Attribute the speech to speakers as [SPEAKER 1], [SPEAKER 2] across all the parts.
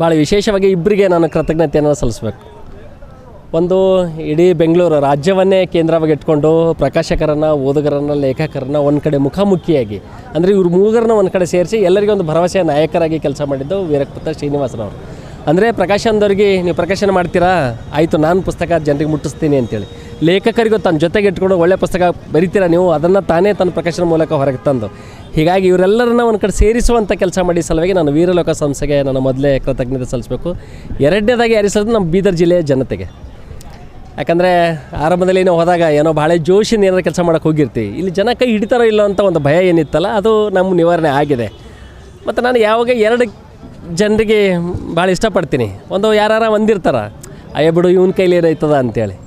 [SPEAKER 1] ಭಾಳ ವಿಶೇಷವಾಗಿ ಇಬ್ಬರಿಗೆ ನಾನು ಕೃತಜ್ಞತೆಯನ್ನು ಸಲ್ಲಿಸಬೇಕು. ಒಂದು ಇಡೀ ಬೆಂಗಳೂರು ರಾಜ್ಯವನ್ನೇ ಕೇಂದ್ರವಾಗಿ ಇಟ್ಕೊಂಡು ಪ್ರಕಾಶಕರನ್ನು ಓದುಗರನ್ನು ಲೇಖಕರನ್ನು ಒಂದು ಕಡೆ ಮುಖಾಮುಖಿಯಾಗಿ ಅಂದರೆ ಇವ್ರು ಮೂಗರನ್ನ ಒಂದು ಕಡೆ ಸೇರಿಸಿ ಎಲ್ಲರಿಗೂ ಒಂದು ಭರವಸೆಯ ನಾಯಕರಾಗಿ ಕೆಲಸ ಮಾಡಿದ್ದು ವೀರಕೃತ ಶ್ರೀನಿವಾಸನವರು ಅಂದರೆ ಪ್ರಕಾಶನದವ್ರಿಗೆ ನೀವು ಪ್ರಕಾಶನ ಮಾಡ್ತೀರಾ? ಆಯಿತು ನಾನು ಪುಸ್ತಕ ಜನರಿಗೆ ಮುಟ್ಟಿಸ್ತೀನಿ ಅಂತೇಳಿ. ಲೇಖಕರಿಗೂ ತನ್ನ ಜೊತೆಗೆ ಇಟ್ಕೊಂಡು ಒಳ್ಳೆಯ ಪುಸ್ತಕ ಬರಿತೀರಾ ನೀವು? ಅದನ್ನು ತಾನೇ ತನ್ನ ಪ್ರಕಾಶನ ಮೂಲಕ ಹೊರಗೆ ತಂದು. ಹೀಗಾಗಿ ಇವರೆಲ್ಲರನ್ನ ಒಂದು ಕಡೆ ಸೇರಿಸುವಂಥ ಕೆಲಸ ಮಾಡಿ ಸಲುವಾಗಿ ನಾನು ವೀರಲೋಕ ಸಂಸ್ಥೆಗೆ ನಾನು ಮೊದಲೇ ಕೃತಜ್ಞತೆ ಸಲ್ಲಿಸಬೇಕು. ಎರಡನೇದಾಗಿ ಯಾರಿಸೋದು ನಮ್ಮ ಬೀದರ್ ಜಿಲ್ಲೆಯ ಜನತೆಗೆ. ಯಾಕಂದರೆ ಆರಂಭದಲ್ಲಿ ನಾವು ಹೋದಾಗ ಏನೋ ಭಾಳ ಜೋಶಿನ ಏನಾದ್ರು ಕೆಲಸ ಮಾಡೋಕ್ಕೆ ಹೋಗಿರ್ತೀವಿ ಇಲ್ಲಿ ಜನ ಕೈ ಹಿಡಿತಾರೋ ಇಲ್ಲೋ ಅಂತ ಒಂದು ಭಯ ಏನಿತ್ತಲ್ಲ, ಅದು ನಮ್ಮ ನಿವಾರಣೆ ಆಗಿದೆ. ಮತ್ತು ನಾನು ಯಾವಾಗ ಎರಡು ಜನರಿಗೆ ಭಾಳ ಇಷ್ಟಪಡ್ತೀನಿ. ಒಂದು ಯಾರು ಒಂದಿರ್ತಾರ, ಅಯ್ಯ ಬಿಡು, ಇವನ ಕೈಲಿ ಏನಾಯ್ತದ? ಅಂತೇಳಿ.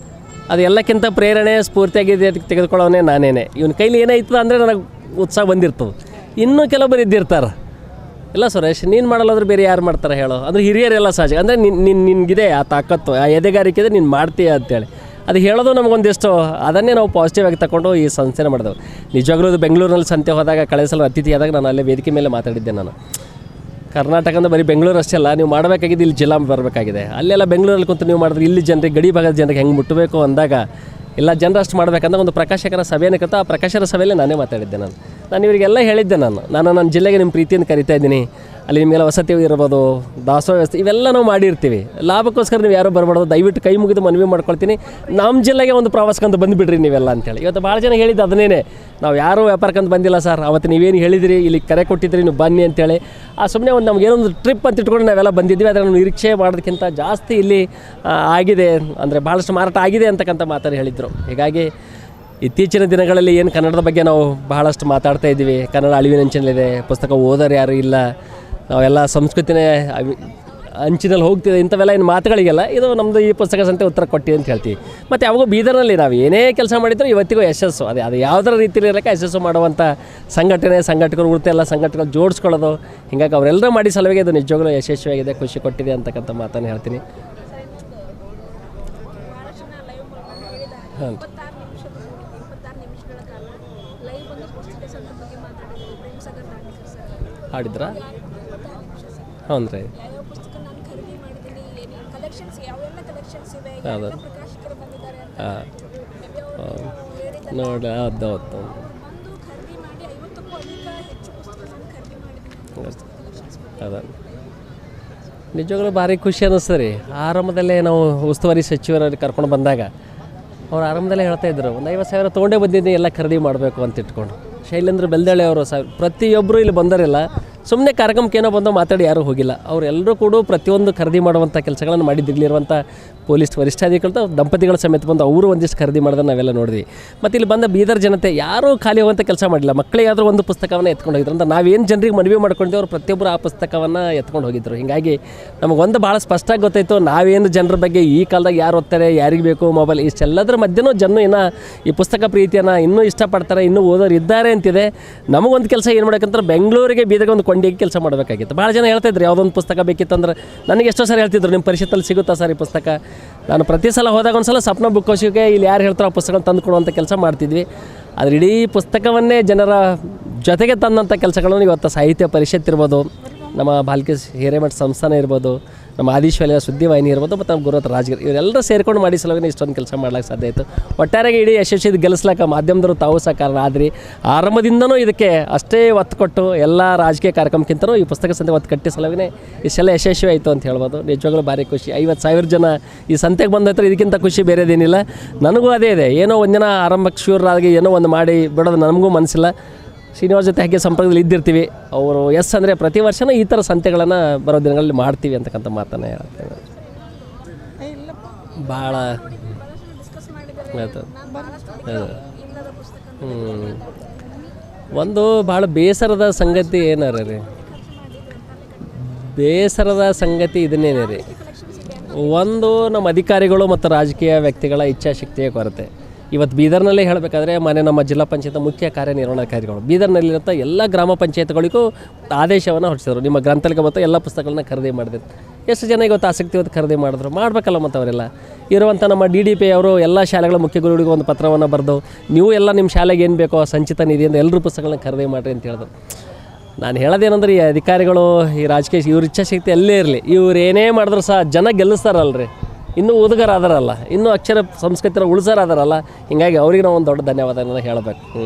[SPEAKER 1] ಅದು ಎಲ್ಲಕ್ಕಿಂತ ಪ್ರೇರಣೆ ಸ್ಫೂರ್ತಿಯಾಗಿದೆ ಅದಕ್ಕೆ ತೆಗೆದುಕೊಳ್ಳೋನೇ ನಾನೇನೆ. ಇವನ ಕೈಲಿ ಏನಾಯ್ತು ಅಂದರೆ ನನಗೆ ಉತ್ಸಾಹ ಬಂದಿರ್ತದೆ. ಇನ್ನೂ ಕೆಲವೊಬ್ಬರು ಇದ್ದಿರ್ತಾರೆ. ಇಲ್ಲ ಸುರೇಶ್, ನೀನು ಮಾಡಲ್ಲಾದ್ರೆ ಬೇರೆ ಯಾರು ಮಾಡ್ತಾರೆ ಹೇಳೋ. ಅಂದರೆ ಹಿರಿಯರೆಲ್ಲ ಸಹಜ. ಅಂದರೆ ನಿನ್ನ ನಿನ್, ನಿನಗಿದೆ ಆ ತಾಕತ್ತು, ಆ ಎದೆಗಾರಿಕೆ ಇದೆ ನೀನು ಮಾಡ್ತೀಯ ಅಂತೇಳಿ. ಅದು ಹೇಳೋದು ನಮಗೊಂದಿಷ್ಟು, ಅದನ್ನೇ ನಾವು ಪಾಸಿಟಿವ್ ಆಗಿ ತಗೊಂಡು ಈ ಸಂಸ್ಥೆನ ಮಾಡಿದೆವು. ನಿಜವಾಗ್ಲೂ ಬೆಂಗಳೂರಿನಲ್ಲಿ ಸಂತೆ ಹೋದಾಗ, ಕಳೆದ ಸಲ ಅತಿಥಿ ಆದಾಗ ನಾನು ಅಲ್ಲೇ ವೇದಿಕೆ ಮೇಲೆ ಮಾತಾಡಿದ್ದೆ ನಾನು. ಕರ್ನಾಟಕದ ಬರೀ ಬೆಂಗಳೂರು ಅಷ್ಟೇ ಅಲ್ಲ, ನೀವು ಮಾಡಬೇಕಾಗಿದೆ ಇಲ್ಲಿ ಜಿಲ್ಲಾ ಬರಬೇಕಾಗಿದೆ. ಅಲ್ಲೆಲ್ಲ ಬೆಂಗಳೂರಲ್ಲಿ ಕುಂತು ನೀವು ಮಾಡಿದ್ರೆ ಇಲ್ಲಿ ಜನರಿಗೆ, ಗಡಿ ಭಾಗದ ಜನರಿಗೆ ಹೆಂಗೆ ಮುಟ್ಟಬೇಕು ಅಂದಾಗ ಎಲ್ಲ ಜನರು ಅಷ್ಟು ಮಾಡಬೇಕಂದ್ರೆ ಒಂದು ಪ್ರಕಾಶಕರ ಸಭೆಯನ್ನು ಕರೆತ ಆ ಪ್ರಕಾಶಕರ ಸಭೆಯಲ್ಲಿ ನಾನೇ ಮಾತಾಡಿದ್ದೆ ನಾನು. ನಾನು ಇವರಿಗೆಲ್ಲ ಹೇಳಿದ್ದೆ ನಾನು. ನಾನು ನನ್ನ ಜಿಲ್ಲೆಗೆ ನಿಮ್ಮ ಪ್ರೀತಿಯನ್ನು ಕರಿತಾ ಇದ್ದೀನಿ. ಅಲ್ಲಿ ನಿಮಗೆಲ್ಲ ವಸತಿ ಇರ್ಬೋದು, ದಾಸೋಹ ವ್ಯವಸ್ಥೆ, ಇವೆಲ್ಲ ನಾವು ಮಾಡಿರ್ತೀವಿ. ಲಾಭಕ್ಕೋಸ್ಕರ ನೀವು ಯಾರು ಬರಬಾರ್ದು, ದಯವಿಟ್ಟು ಕೈ ಮುಗಿದು ಮನವಿ ಮಾಡ್ಕೊಳ್ತೀನಿ. ನಮ್ಮ ಜಿಲ್ಲೆಗೆ ಒಂದು ಪ್ರವಾಸಕ್ಕಂತ ಬಂದುಬಿಡ್ರಿ ನೀವೆಲ್ಲ ಅಂತೇಳಿ. ಇವತ್ತು ಭಾಳ ಜನ ಹೇಳಿದ್ದು ಅದನ್ನೇ ನಾವು ಯಾರೂ ವ್ಯಾಪಾರಕ್ಕಂತ ಬಂದಿಲ್ಲ ಸರ್. ಅವತ್ತು ನೀವೇನು ಹೇಳಿದಿರಿ ಇಲ್ಲಿ ಕರೆ ಕೊಟ್ಟಿದ್ರಿ, ನೀವು ಬನ್ನಿ ಅಂತೇಳಿ. ಆ ಸುಮ್ಮನೆ ಒಂದು ನಮ್ಗೆ ಏನೊಂದು ಟ್ರಿಪ್ ಅಂತ ಇಟ್ಕೊಂಡು ನಾವೆಲ್ಲ ಬಂದಿದ್ವಿ ಅದನ್ನು ನಿರೀಕ್ಷೆ ಮಾಡೋದಕ್ಕಿಂತ ಜಾಸ್ತಿ ಇಲ್ಲಿ ಆಗಿದೆ. ಅಂದರೆ ಭಾಳಷ್ಟು ಮಾರಾಟ ಆಗಿದೆ ಅಂತಕ್ಕಂಥ ಮಾತನ್ನು ಹೇಳಿದರು. ಹೀಗಾಗಿ ಇತ್ತೀಚಿನ ದಿನಗಳಲ್ಲಿ ಏನು ಕನ್ನಡದ ಬಗ್ಗೆ ನಾವು ಬಹಳಷ್ಟು ಮಾತಾಡ್ತಾ ಇದ್ದೀವಿ. ಕನ್ನಡ ಅಳಿವಿನಂಚಿನಲ್ಲಿದೆ ಪುಸ್ತಕ ಓದೋರು ಯಾರು ಇಲ್ಲ. ನಾವೆಲ್ಲ ಸಂಸ್ಕೃತಿನೇ ಅಂಚಿನಲ್ಲಿ ಹೋಗ್ತಿದೆ. ಇಂಥವೆಲ್ಲ ಏನು ಮಾತುಗಳಿಗೆಲ್ಲ ಇದು ನಮ್ಮದು ಈ ಪುಸ್ತಕ ಸಂತೆ ಉತ್ತರ ಕೊಟ್ಟಿದೆ ಅಂತ ಹೇಳ್ತೀವಿ. ಮತ್ತು ಯಾವಾಗೂ ಬೀದರ್ನಲ್ಲಿ ನಾವು ಏನೇ ಕೆಲಸ ಮಾಡಿದ್ರು ಇವತ್ತಿಗೂ ಯಶಸ್ಸು. ಅದೇ ಅದು ಯಾವುದರ ರೀತಿಯಲ್ಲಿ ಇರಲಿಕ್ಕೆ ಯಶಸ್ಸು ಮಾಡುವಂಥ ಸಂಘಟನೆ ಸಂಘಟಕರು ಉಳಿತ ಎಲ್ಲ ಸಂಘಟಕರು ಜೋಡಿಸ್ಕೊಳ್ಳೋದು. ಹಿಂಗಾಗಿ ಅವರೆಲ್ಲರೂ ಮಾಡಿ ಸಲುವಾಗಿ ಇದು ನಿಜವಾಗ್ಲೂ ಯಶಸ್ವಿಯಾಗಿದೆ ಖುಷಿ ಕೊಟ್ಟಿದೆ ಅಂತಕ್ಕಂಥ ಮಾತನ್ನು ಹೇಳ್ತೀನಿ. ಹಾಂ.
[SPEAKER 2] ಇಪ್ಪತ್ತಾರು ನಿಮಿಷದ ಇಪ್ಪತ್ತಾರು ನಿಮಿಷಗಳ ಕಾಲ ಲೈವ್ ಒಂದು ಪುಸ್ತಕ ಸಂಘದ ಬಗ್ಗೆ ಮಾತಾಡಿದ್ರು ಪ್ರೇಮ್ ಸಾಗರ್ ನಾಟಿಕರ್ ಸರ್
[SPEAKER 1] ಹಾಡಿದ್ರಾ
[SPEAKER 2] ಇಪ್ಪತ್ತಾರು ನಿಮಿಷ ಸರ್
[SPEAKER 1] ಹ್ಞೂ ರೀ
[SPEAKER 2] ಯಾವ್ಯಾವ ಪುಸ್ತಕ ನಾನು ಖರೀದಿ ಮಾಡಿದ್ದೀನಿ ಏನು ಕಲೆಕ್ಷನ್ಸ್ ಯಾವೆಲ್ಲ ಹ್ಞೂ ರೀ.
[SPEAKER 1] ಹೌದು. ಹಾಂ ನೋಡಿ ಹೌದು ಹೌದು ಅದ. ನಿಜವಾಗ್ಲೂ ಭಾರಿ ಖುಷಿ ಅನ್ನಿಸ್ತದೆ ರೀ. ಆರಂಭದಲ್ಲೇ ನಾವು ಉಸ್ತುವಾರಿ ಸಚಿವರಲ್ಲಿ ಕರ್ಕೊಂಡು ಬಂದಾಗ ಅವ್ರು ಆರಂಭದಲ್ಲೇ ಹೇಳ್ತಾ ಇದ್ರು ಒಂದು ಐವತ್ತು ಸಾವಿರ ತೊಗೊಂಡೇ ಬಂದಿದ್ದೀನಿ ಎಲ್ಲ ಖರೀದಿ ಮಾಡಬೇಕು ಅಂತ ಇಟ್ಕೊಂಡು. ಶೈಲೇಂದ್ರ ಬೆಲ್ದಳೆ ಅವರು ಸರ್ ಪ್ರತಿಯೊಬ್ಬರು ಇಲ್ಲಿ ಬಂದರಿಲ್ಲ. ಸುಮ್ಮನೆ ಕಾರ್ಯಕ್ರಮಕ್ಕೆ ಏನೋ ಬಂದು ಮಾತಾಡಿ ಯಾರೂ ಹೋಗಿಲ್ಲ. ಅವರೆಲ್ಲರೂ ಕೂಡ ಪ್ರತಿಯೊಂದು ಖರೀದಿ ಮಾಡುವಂಥ ಕೆಲಸಗಳನ್ನು ಮಾಡಿದ್ದು ಇಲ್ಲಿರುವಂಥ ಪೊಲೀಸ್ ವರಿಷ್ಠಾಧಿಕಾರಿಗಳು ದಂಪತಿಗಳ ಸಮೇತ ಬಂದು ಅವರು ಒಂದಿಷ್ಟು ಖರೀದಿ ಮಾಡೋದನ್ನ ನಾವೆಲ್ಲ ನೋಡಿದ್ವಿ. ಮತ್ತು ಇಲ್ಲಿ ಬಂದ ಬೀದರ್ ಜನತೆ ಯಾರೂ ಖಾಲಿ ಹೋಗುವಂಥ ಕೆಲಸ ಮಾಡಿಲ್ಲ. ಮಕ್ಕಳಿಗಾದರೂ ಒಂದು ಪುಸ್ತಕವನ್ನು ಎತ್ಕೊಂಡು ಹೋಗಿದ್ರು. ಅಂತ ನಾವೇನು ಜನರಿಗೆ ಮನವಿ ಮಾಡ್ಕೊಂಡಿದ್ದೇವೆ ಅವ್ರು ಪ್ರತಿಯೊಬ್ಬರು ಆ ಪುಸ್ತಕವನ್ನು ಎತ್ಕೊಂಡು ಹೋಗಿದ್ರು. ಹೀಗಾಗಿ ನಮಗೊಂದು ಭಾಳ ಸ್ಪಷ್ಟವಾಗಿ ಗೊತ್ತಾಯಿತು, ನಾವೇನು ಜನರ ಬಗ್ಗೆ ಈ ಕಾಲದಾಗ ಯಾರು ಓದ್ತಾರೆ, ಯಾರಿಗೆ ಬೇಕು, ಮೊಬೈಲ್ ಇಷ್ಟೆಲ್ಲದರ ಮಧ್ಯನೂ ಜನ ಇನ್ನೂ ಈ ಪುಸ್ತಕ ಪ್ರೀತಿಯನ್ನು ಇನ್ನೂ ಇಷ್ಟಪಡ್ತಾರೆ, ಇನ್ನೂ ಓದೋರು ಇದ್ದಾರೆ ಅಂತಿದೆ. ನಮಗೊಂದು ಕೆಲಸ ಏನು ಮಾಡೋಕ್ಕಂತ ಬೆಂಗಳೂರಿಗೆ ಬೀದರ್ಗೆ ಒಂದು ಕೊಂಡಿಗೆ ಕೆಲಸ ಮಾಡಬೇಕಾಗಿತ್ತು. ಭಾಳ ಜನ ಹೇಳ್ತಾ ಇದ್ರು ಯಾವುದೊಂದು ಪುಸ್ತಕ ಬೇಕಿತ್ತಂದ್ರೆ ನನಗೆ ಎಷ್ಟೋ ಸಾರಿ ಹೇಳ್ತಿದ್ರು, ನಿಮ್ಮ ಪರಿಷತ್ತಲ್ಲಿ ಸಿಗುತ್ತಾ ಸರ್ ಈ ಪುಸ್ತಕ? ನಾನು ಪ್ರತಿ ಸಲ ಹೋದಾಗ ಒಂದು ಸಲ ಸ್ವಪ್ನ ಬುಕ್ ಇಲ್ಲಿ ಯಾರು ಹೇಳ್ತಾರೋ ಆ ಪುಸ್ತಕ ತಂದು ಕೊಡುವಂಥ ಕೆಲಸ ಮಾಡ್ತಿದ್ವಿ. ಆದರೆ ಇಡೀ ಪುಸ್ತಕವನ್ನೇ ಜನರ ಜೊತೆಗೆ ತಂದಂಥ ಕೆಲಸಗಳನ್ನು ಇವತ್ತು ಸಾಹಿತ್ಯ ಪರಿಷತ್ ಇರ್ಬೋದು ನಮ್ಮ ಬಾಲ್ಕಿ ಹಿರೇಮಠ ಸಂಸ್ಥಾನ ಇರ್ಬೋದು, ನಮ್ಮ ಆದಿಶ್ವಲ್ಯ ಸುದ್ದಿವಾಹಿನಿ ಇರ್ಬೋದು, ಮತ್ತು ನಮ್ಮ ಗುರುತ್ ರಾಜಗಿರಿ, ಇವರೆಲ್ಲರೂ ಸೇರ್ಕೊಂಡು ಮಾಡಿ ಸಲುವಾಗಿ ಇಷ್ಟೊಂದು ಕೆಲಸ ಮಾಡ್ಲಿಕ್ಕೆ ಸಾಧ್ಯ ಆಯಿತು. ಒಟ್ಟಾರೆಗೆ ಇಡೀ ಯಶಸ್ವಿ ಗೆಲ್ಲಿಸ್ಲಿಕ್ಕೆ ಮಾಧ್ಯಮದವರು ತಾವು ಸಹ ಕಾರಣ ಆದ್ರಿ. ಆರಂಭದಿಂದನೂ ಇದಕ್ಕೆ ಅಷ್ಟೇ ಒತ್ತು ಕೊಟ್ಟು ಎಲ್ಲ ರಾಜಕೀಯ ಕಾರ್ಯಕ್ರಮಕ್ಕಿಂತನೂ ಈ ಪುಸ್ತಕ ಸಂತೆ ಒತ್ತು ಕಟ್ಟಿ ಸಲುವಾಗಿ ಇಷ್ಟೆಲ್ಲ ಯಶಸ್ವಿ ಆಯಿತು ಅಂತ ಹೇಳ್ಬೋದು. ನಿಜವಾಗ್ಲೂ ಭಾರಿ ಖುಷಿ. ಐವತ್ತು ಸಾವಿರ ಜನ ಈ ಸಂತೆಗೆ ಬಂದ ಹತ್ರ ಇದಕ್ಕಿಂತ ಖುಷಿ ಬೇರೆದೇನಿಲ್ಲ ನನಗೂ ಅದೇ ಇದೆ. ಏನೋ ಒಂದಿನ ಆರಂಭಕ್ಕೆ ಶೂರಾಗಿ ಏನೋ ಒಂದು ಮಾಡಿ ಬಿಡೋದು ನನಗೂ ಮನಸ್ಸಿಲ್ಲ ಶ್ರೀನಿವಾಸ ಜೊತೆ ಹಾಗೆ ಸಂಪರ್ಕದಲ್ಲಿ ಇದ್ದಿರ್ತೀವಿ. ಅವರು ಎಸ್ ಅಂದರೆ ಪ್ರತಿ ವರ್ಷನೂ ಈ ಥರ ಸಂತೆಗಳನ್ನು ಬರೋ ದಿನಗಳಲ್ಲಿ ಮಾಡ್ತೀವಿ ಅಂತಕ್ಕಂಥ ಮಾತನ್ನು ಹೇಳ್ತೇವೆ ಭಾಳ ಒಂದು ಭಾಳ ಬೇಸರದ ಸಂಗತಿ ಏನಾರ ರೀ? ಬೇಸರದ ಸಂಗತಿ ಇದನ್ನೇನೇ ರೀ? ಒಂದು ನಮ್ಮ ಅಧಿಕಾರಿಗಳು ಮತ್ತು ರಾಜಕೀಯ ವ್ಯಕ್ತಿಗಳ ಇಚ್ಛಾಶಕ್ತಿಯ ಕೊರತೆ. ಇವತ್ತು ಬೀದರ್ನಲ್ಲೇ ಹೇಳಬೇಕಾದ್ರೆ ಮನೆ ನಮ್ಮ ಜಿಲ್ಲಾ ಪಂಚಾಯತ್ ಮುಖ್ಯ ಕಾರ್ಯನಿರ್ವಹಣಾಧಿಕಾರಿಗಳು. ಬೀದರ್ನಲ್ಲಿರುವಂಥ ಎಲ್ಲ ಗ್ರಾಮ ಪಂಚಾಯತ್ಗಳಿಗೂ ಆದೇಶವನ್ನು ಹೊರಡಿಸಿದರು. ನಿಮ್ಮ ಗ್ರಂಥಾಲಯಕ್ಕೆ ಮತ್ತು ಎಲ್ಲ ಪುಸ್ತಕಗಳನ್ನ ಖರೀದಿ ಮಾಡಿದ್ರು. ಎಷ್ಟು ಜನ ಇವತ್ತು ಆಸಕ್ತಿ ಇವತ್ತು ಖರೀದಿ ಮಾಡಿದ್ರು? ಮಾಡಬೇಕಲ್ಲ ಮತ್ತು ಅವರೆಲ್ಲ. ಇರುವಂಥ ನಮ್ಮ ಡಿ ಡಿ ಪಿ ಅವರು ಎಲ್ಲ ಶಾಲೆಗಳ ಮುಖ್ಯ ಗುರುಗಳಿಗೆ ಒಂದು ಪತ್ರವನ್ನು ಬರೆದು, ನೀವು ಎಲ್ಲ ನಿಮ್ಮ ಶಾಲೆಗೆ ಏನು ಬೇಕೋ ಸಂಚಿತ ನಿಧಿಯಿಂದ ಎಲ್ಲರೂ ಪುಸ್ತಕಗಳನ್ನ ಖರೀದಿ ಮಾಡಿರಿ ಅಂತ ಹೇಳಿದ್ರು. ನಾನು ಹೇಳೋದೇನಂದ್ರೆ ಈ ಅಧಿಕಾರಿಗಳು, ಈ ರಾಜಕೀಯ, ಇವ್ರ ಇಚ್ಛಾಶಕ್ತಿ ಅಲ್ಲೇ ಇರಲಿ. ಇವ್ರು ಏನೇ ಮಾಡಿದ್ರು ಸಹ ಜನ ಗೆಲ್ಲಿಸ್ತಾರಲ್ರಿ. ಇನ್ನೂ ಓದುಗರ ಅದರಲ್ಲ ಇನ್ನೂ ಅಕ್ಷರ ಸಂಸ್ಕೃತಿನ ಉಳಿಸೋರು ಅದರಲ್ಲ ಹೀಗಾಗಿ ಅವ್ರಿಗೆ ನಾವು ಒಂದು ದೊಡ್ಡ ಧನ್ಯವಾದನ ಹೇಳಬೇಕು. ಹ್ಞೂ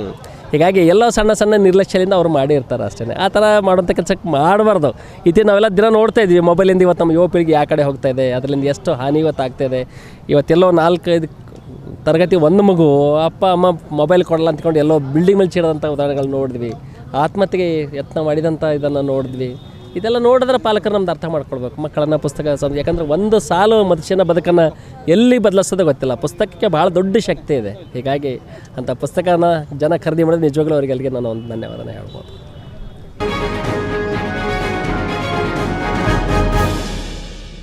[SPEAKER 1] ಹೀಗಾಗಿ ಎಲ್ಲೋ ಸಣ್ಣ ಸಣ್ಣ ನಿರ್ಲಕ್ಷ್ಯದಿಂದ ಅವ್ರು ಮಾಡಿರ್ತಾರೆ ಅಷ್ಟೇ ಆ ಥರ ಮಾಡೋಂಥ ಕೆಲಸಕ್ಕೆ ಮಾಡಬಾರ್ದು. ಇತಿ ನಾವೆಲ್ಲ ದಿನ ನೋಡ್ತಾ ಇದ್ವಿ ಮೊಬೈಲಿಂದ ಇವತ್ತು ನಮ್ಮ ಯುವ ಪೀಳಿಗೆ ಯಾವ ಕಡೆ ಹೋಗ್ತಾ ಇದೆ ಅದರಿಂದ ಎಷ್ಟು ಹಾನಿ ಇವತ್ತು ಇದೆ. ಇವತ್ತೆಲ್ಲೋ ನಾಲ್ಕೈದು ತರಗತಿ ಒಂದು ಮಗು ಅಪ್ಪ ಅಮ್ಮ ಮೊಬೈಲ್ ಕೊಡಲ್ಲ ಅಂದ್ಕೊಂಡು ಎಲ್ಲೋ ಬಿಲ್ಡಿಂಗ್ ಮೇಲೆ ಚೀಡದಂಥ ಉದಾಹರಣೆಗಳು ನೋಡಿದ್ವಿ. ಆತ್ಮಹತ್ಯೆಗೆ ಯತ್ನ ಮಾಡಿದಂಥ ಇದನ್ನು ನೋಡಿದ್ವಿ. ಇದೆಲ್ಲ ನೋಡಿದ್ರೆ ಪಾಲಕರು ನಮ್ದು ಅರ್ಥ ಮಾಡ್ಕೊಳ್ಬೇಕು. ಮಕ್ಕಳನ್ನ ಪುಸ್ತಕ ಸಂ ಯಾಕಂದ್ರೆ ಒಂದು ಸಾಲು ಮನುಷ್ಯನ ಬದುಕನ್ನು ಎಲ್ಲಿ ಬದಲಿಸೋದೇ ಗೊತ್ತಿಲ್ಲ. ಪುಸ್ತಕಕ್ಕೆ ಭಾಳ ದೊಡ್ಡ ಶಕ್ತಿ ಇದೆ. ಹೀಗಾಗಿ ಅಂಥ ಪುಸ್ತಕನ ಜನ ಖರೀದಿ ಮಾಡಿದ್ರೆ ನಿಜವಾಗ್ಲೂ ಅವರಿಗೆಲ್ಲಿಗೆ ನಾನು ಒಂದು ಧನ್ಯವಾದನ ಹೇಳ್ಬೋದು.